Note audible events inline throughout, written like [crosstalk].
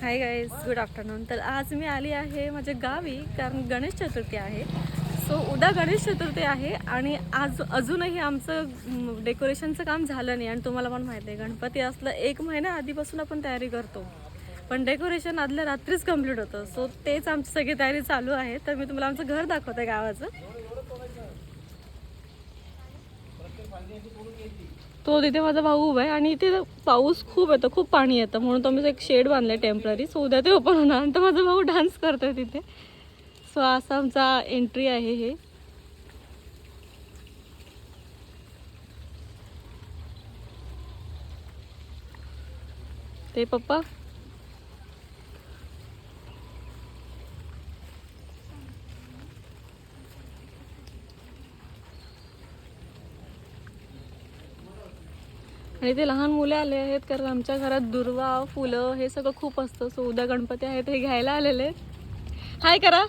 Hi guys good afternoon तर आज मी आली आहे माझ्या गावी कारण गणेश चतुर्थी आहे. सो उद्या गणेश चतुर्थी आहे आणि आज अजूनही आमचं डेकोरेशनचं काम झालं नाही. आणि तुम्हाला पण माहिती आहे गणपती असलं एक महिना आधीपासून आपण तयारी करतो. पण डेकोरेशन आदल्या रात्रीच कंप्लीट होतं. सो तेच आमची सगळी तयारी चालू आहे. तर मी तुम्हाला आमचं घर दाखवते गावाचं. तो तिथे माझा भाऊ उभा आहे आणि इथे पाऊस खूप येतो खूप पाणी येतं. म्हणून तो मी एक शेड बांधलाय टेंपररी सो उद्या ते ओपन होणार. आणि तर माझा भाऊ डान्स करतोय तिथे. सो असा आमचा एंट्री आहे हे. ते पप्पा? आणि ते लहान मुले आले आहेत कारण आमच्या घरात दुर्वा फुलं हे सगळं खूप असतं. सो उद्या गणपती आहेत हे घ्यायला आलेले आहेत. हाय करा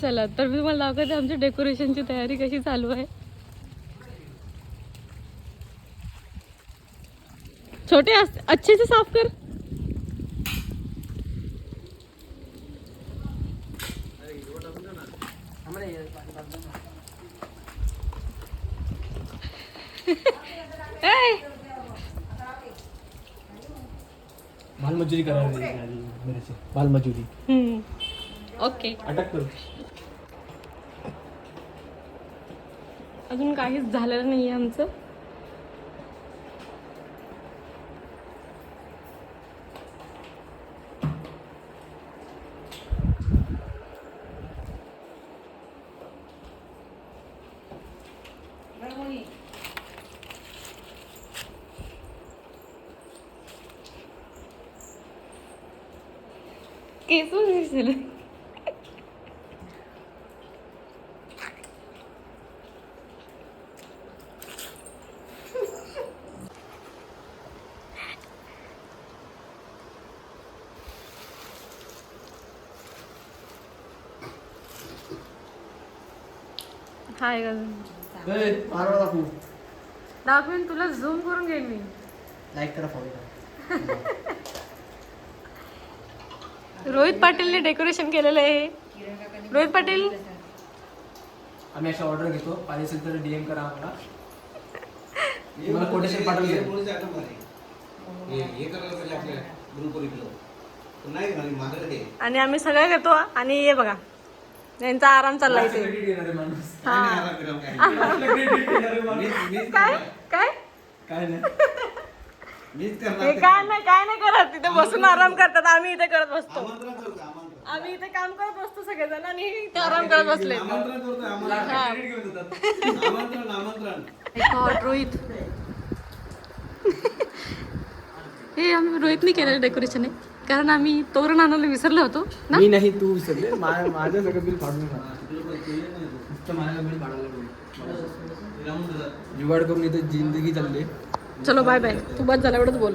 चला तर मी तुम्हाला दाखवते आमच्या डेकोरेशनची तयारी कशी चालू आहे. छोटे असते अच्छे से साफ कर. ए! बाल मजुरी करायला मेरे से बाल मजुरी हम्म. ओके अटक करू अजून काहीच झालेलं नाही आमचं. केस दिसले हाय दाखवू. दाखवेन तुला झूम करून घेईन मी. लाईक करा फॉलो करा. [laughs] रोहित पाटीलने डेकोरेशन केलेलं आहे रोहित पाटील? आम्ही अशा ऑर्डर घेतो. पाहिजे असेल तर डीएम करा आम्हाला. तुम्हाला कोटेशन पाठवून द्या. आणि आम्ही सगळं घेतो. आणि ये बघा यांचा आराम चाललाय इथे. [laughs] काय? काय? काय नाही. हे काय नाही काय नाही करत तिथे बसून आराम करतात आम्ही इथे करत बसतो. आम्ही इथे काम करत बसतो सगळेजण आणि इथे आराम करत बसले. रोहित. हे आम्ही रोहितने केलेलं डेकोरेशन आहे. कारण आम्ही तोरण आणायला विसरलो होतो ना? मी नाही तू विसरले. मा- माझं सगळं बिल फाडून खा फक्त माझ्या बिल फाडायला जुगाड करून इथे जिंदगी चालली. चलो बाय बाय तू बस झाला एवढंच बोल.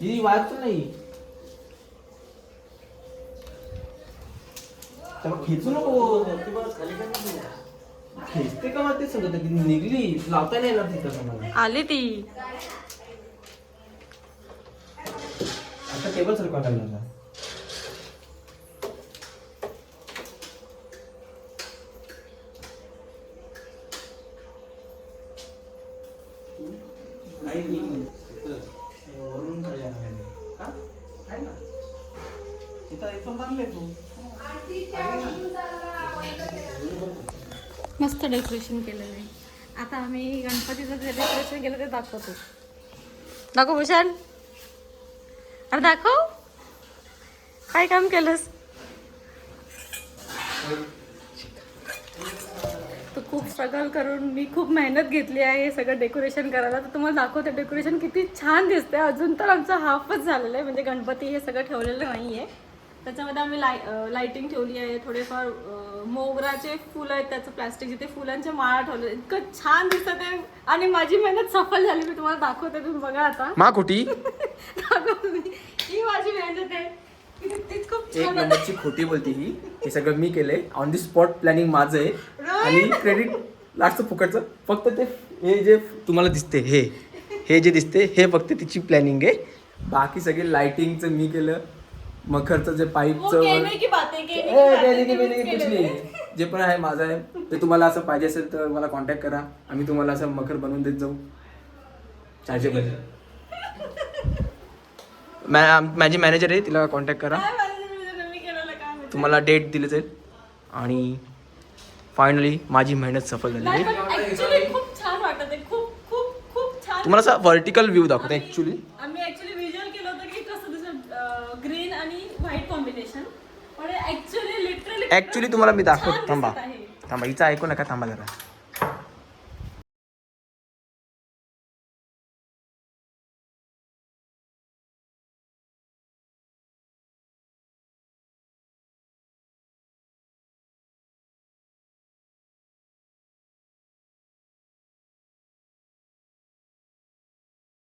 ही वाच नाही. त्याला खेचू नको. खेचते का मला ते सांगत होते. ती निघली. लावता नाही येणार तिथं मला. आली ती. आता टेबल सरकवा लागला. वरून काय येणार आहे? हा? आहे ना? इथं इथून तू. मस्त डेकोरेशन केलेलं आहे. आता आम्ही गणपतीचं जे डेकोरेशन केलं ते दाखवतो. दाखव भूषण. अरे दाखव. काय काम केलंस? तर खूप स्ट्रगल करून मी खूप मेहनत घेतली आहे हे सगळं डेकोरेशन करायला. तर तुम्हाला दाखवते डेकोरेशन किती छान दिसतंय. अजून तर आमचं हाफच झालेलं आहे. म्हणजे गणपती हे सगळं ठेवलेलं नाही आहे त्याच्यामध्ये आम्ही लाय लाइटिंग ठेवली आहे. थोडेफार मोगराचे फुलं आहेत त्याचं प्लास्टिक जिथे फुलांच्या माळा ठेवले इतकं छान दिसत आहे आणि माझी मेहनत सफल झाली. मी तुम्हाला दाखवते. तुम्ही बघा आता. मा खोटी. [laughs] तुम्ही. ही माझी मेहनत आहे. एक छान आहे. नंबरची खोटी बोलती ही. हे सगळं मी केलंय. ऑन दी स्पॉट प्लॅनिंग माझं आहे. आणि क्रेडिट लास्टचं फुकटचं. फक्त ते हे जे तुम्हाला दिसते हे. हे जे दिसते हे फक्त तिची प्लॅनिंग आहे. बाकी सगळे लाइटिंगचं मी केलं. मखरचं जे पाईपचं कुछ नाही. जे पण आहे माझं आहे. ते तुम्हाला असं पाहिजे असेल तर मला कॉन्टॅक्ट करा. आम्ही तुम्हाला असं मखर बनवून देत जाऊ. चार्जेबल माझी मॅनेजर आहे तिला कॉन्टॅक्ट करा. मी? तुम्हाला डेट दिली जाईल. आणि फायनली माझी मेहनत सफल छान तुम्हाला असं व्हर्टिकल व्ह्यू दाखवते आम्ही- ऍक्च्युली आम्ही ऍक्च्युली विज्युअल केलं होतं की कसं दिसत ग्रीन आणि व्हाईट कॉम्बिनेशन. पण ऍक्च्युली लिटरली ऍक्च्युली तुम्हाला मी दाखवतो. थांबा. थांबा हिचं ऐकू नका थांबा जरा.